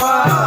와.